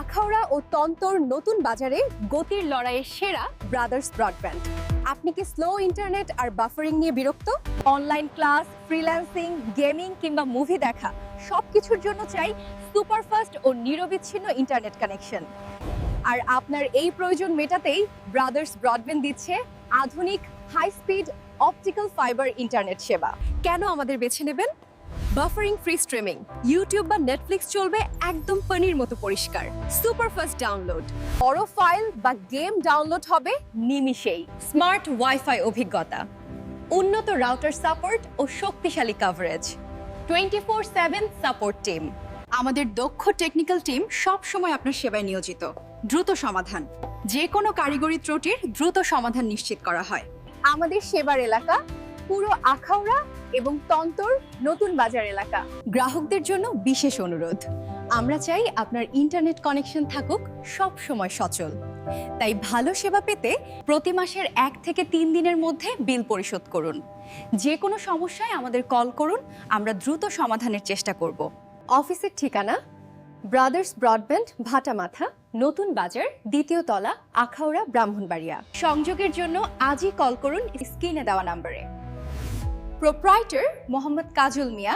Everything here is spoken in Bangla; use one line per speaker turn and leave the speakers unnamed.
আখাউড়া ও তন্তর নতুন বাজারে গতির লড়াইয়ে সেরা ব্রাদার্স ব্রডব্যান্ড আপনি কি স্লো ইন্টারনেট আর বাফারিং নিয়ে বিরক্ত? অনলাইন ক্লাস ফ্রিল্যান্সিং গেমিং কিংবা মুভি দেখা, সবকিছুর জন্য চাই সুপারফাস্ট ও নিরবিচ্ছিন্ন ইন্টারনেট কানেকশন আর আপনার এই প্রয়োজন মেটাতেই ব্রাদার্স ব্রডব্যান্ড দিচ্ছে আধুনিক high speed optical fibre internet সেবা। কেন আমাদের বেছে নেবেন? বাফারিং ফ্রি স্ট্রিমিং ইউটিউব বা নেটফ্লিক্স চলবে একদম পানির মতো পরিষ্কার। সুপারফাস্ট ডাউনলোড বড় ফাইল বা গেম ডাউনলোড হবে নিমিষেই। স্মার্ট ওয়াইফাই অভিজ্ঞতা। উন্নত রাউটার সাপোর্ট ও শক্তিশালী coverage twenty four seven support team আমাদের দক্ষ টেকনিক্যাল টিম সব সময় আপনার সেবায় নিয়োজিত। দ্রুত সমাধান। যে কোনো কারিগরি ত্রুটির দ্রুত সমাধান নিশ্চিত করা হয়। আমাদের সেবার এলাকা পুরো আখাউড়া এবং তন্তর নতুন বাজার এলাকা। গ্রাহকদের জন্য বিশেষ অনুরোধ, আমরা চাই আপনার ইন্টারনেট কানেকশন থাকুক সব সময় সচল। তাই ভালো সেবা পেতে প্রতি মাসের এক থেকে তিন দিনের মধ্যে বিল পরিশোধ করুন। যে কোনো সমস্যায় আমাদের কল করুন, আমরা দ্রুত সমাধানের চেষ্টা করব। অফিসের ঠিকানা ব্রাদার্স ব্রডব্যান্ড ভাটামাথা, নতুন বাজার, দ্বিতীয় তলা, আখাউড়া, ব্রাহ্মণবাড়িয়া। সংযোগের জন্য আজই কল করুন স্ক্রিনে দেওয়া নম্বরে। প্রোপ্রাইটার মোহাম্মদ কাজল মিয়া